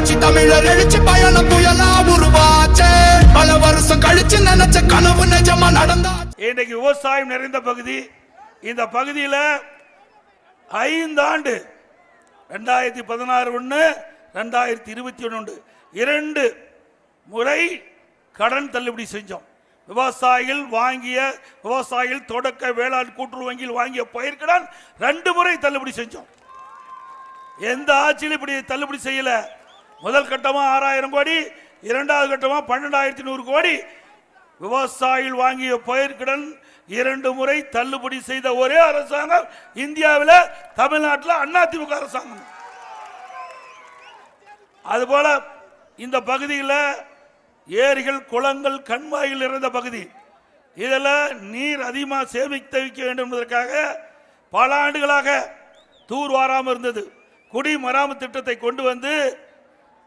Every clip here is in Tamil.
புரட்சி தமிழர் எழுச்சி பயணம் புயலா உருவாச்சே. பல வருஷம் கழிச்சு நினைச்ச கனவு நிஜமா நடந்தா இன்னைக்கு விவசாயம் நிறைந்த பகுதி. இந்த பகுதியில் ஐந்தாண்டு ரெண்டாயிரத்தி பதினாறு ஒன்று ரெண்டாயிரத்தி இருபத்தி ஒன்று. இரண்டு முறை கடன் தள்ளுபடி செஞ்சோம். விவசாயிகள் வாங்கிய விவசாயிகள் தொடக்க வேளாண் கூட்டுறவு வங்கியில் வாங்கிய பயிர்கடன் ரெண்டு முறை தள்ளுபடி செஞ்சோம். எந்த ஆட்சியிலும் இப்படி தள்ளுபடி செய்யல. முதல் கட்டமா ஆறாயிரம் கோடி இரண்டாவது கட்டமா பன்னெண்டாயிரத்தி நூறு கோடி. விவசாயிகள் வாங்கிய பயிர்கடன் இரண்டு முறை தள்ளுபடி செய்த ஒரே அரசாங்கம் இந்தியாவில் தமிழ்நாட்டில் அதிமுக அரசாங்கம். அதுபோல இந்த பகுதியில் ஏரிகள் குளங்கள் கண்மாயில் இருந்த பகுதி. இதில் நீர் அதிகமாக சேமித்து வைக்க வேண்டும் என்பதற்காக பல ஆண்டுகளாக தூர் வாராமல் இருந்தது. குடிமராமத்து திட்டத்தை கொண்டு வந்து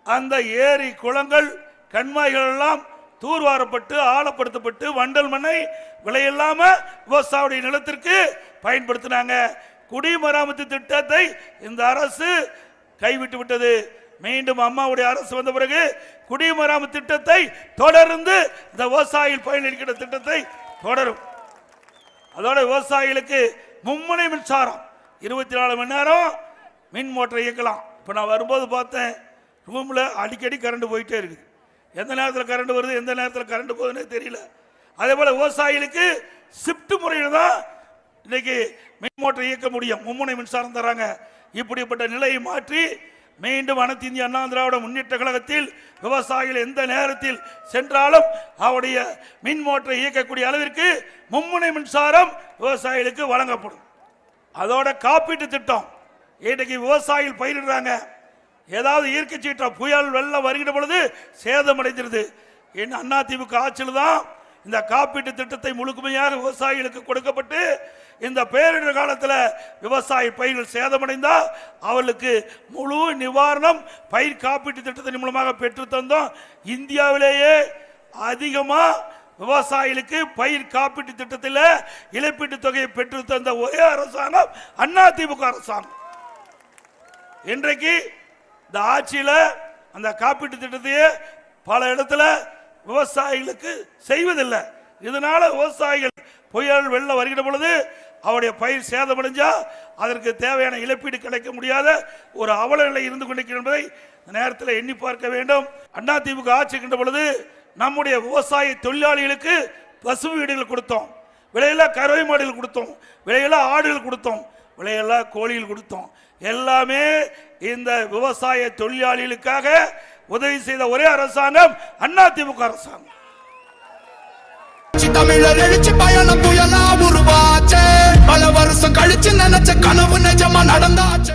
அந்த ஏரி குளங்கள் கண்மாய்கள் எல்லாம் தூர்வாரப்பட்டு ஆழப்படுத்தப்பட்டு வண்டல் மண்ணை விலையில்லாம விவசாயியுடைய நிலத்திற்கு பயன்படுத்தினாங்க. குடிமராமத்து திட்டத்தை இந்த அரசு கைவிட்டு விட்டது. மீண்டும் அம்மாவுடைய அரசு வந்த பிறகு குடிமராமத்து திட்டத்தை தொடர்ந்து இந்த விவசாயிகள் பயனளிக்கிற திட்டத்தை தொடரும். அதோட விவசாயிகளுக்கு மும்முனை மின்சாரம். இருபத்தி நாலு மணி நேரம் மின் மோட்டரை இயக்கலாம். இப்போ நான் வரும்போது பார்த்தேன். ரூமில் அடிக்கடி கரண்ட் போயிட்டே இருக்குது. எந்த நேரத்தில் கரண்ட் வருது எந்த நேரத்தில் கரண்ட் போகுதுன்னே தெரியல. அதே போல் விவசாயிகளுக்கு ஷிஃப்ட் முறையில் தான் இன்றைக்கி மின் மோட்டரை இயக்க முடியும். மும்முனை மின்சாரம் தராங்க. இப்படிப்பட்ட நிலையை மாற்றி மீண்டும் அனைத்து இந்திய அண்ணா திராவிட முன்னேற்ற கழகத்தில் விவசாயிகள் எந்த நேரத்தில் சென்றாலும் அவருடைய மின் மோட்டரை இயக்கக்கூடிய அளவிற்கு மும்முனை மின்சாரம் விவசாயிகளுக்கு வழங்கப்படும். அதோட காப்பீட்டு திட்டம் இன்றைக்கு விவசாயிகள் பயிரிடுறாங்க. ஏதாவது இயற்கை சீற்றம் புயல் வெள்ளம் வருகிற பொழுது சேதம் அடைஞ்சிருது என் அதிமுக ஆட்சியில் தான் இந்த காப்பீட்டு திட்டத்தை முழுமையாக விவசாயிகளுக்கு கொடுக்கப்பட்டு இந்த பேரிடர் காலத்தில் விவசாய பயிர்கள் சேதமடைந்தால் அவர்களுக்கு முழு நிவாரணம் பயிர் காப்பீட்டு திட்டத்தின் மூலமாக பெற்று தந்தோம். இந்தியாவிலேயே அதிகமாக விவசாயிகளுக்கு பயிர் காப்பீட்டு திட்டத்தில் இழப்பீட்டு தொகையை பெற்று தந்த ஒரே அரசாங்கம் அதிமுக அரசாங்கம். இன்றைக்கு இந்த ஆட்சியில் அந்த காப்பீட்டு திட்டத்தையே பல இடத்துல விவசாயிகளுக்கு செய்வதில்லை. இதனால விவசாயிகள் புயல் வெள்ளம் வருகிற பொழுது அவருடைய பயிர் சேதமடைஞ்சா அதற்கு தேவையான இழப்பீடு கிடைக்க முடியாத ஒரு அவல நிலை இருந்து கொண்டிருக்கிறது என்பதை நேரத்தில் எண்ணி பார்க்க வேண்டும். அண்ணா திமுக ஆட்சிக்கின்ற பொழுது நம்முடைய விவசாய தொழிலாளிகளுக்கு பசு வீடுகள் கொடுத்தோம். விலையில கறவை மாடுகள் கொடுத்தோம். விலையில ஆடுகள் கொடுத்தோம். விலையெல்லாம் கோழியில் கொடுத்தோம். எல்லாமே இந்த விவசாய தொழிலாளிகளுக்காக உதவி செய்த ஒரே அரசாங்கம் அண்ணா திமுக அரசாங்கம். தமிழர் எழுச்சி பயணம் புயலா உருவாச்சே. பல வருஷம் கழிச்சு நினைச்ச கனவு நிஜமா நடந்தாச்சே.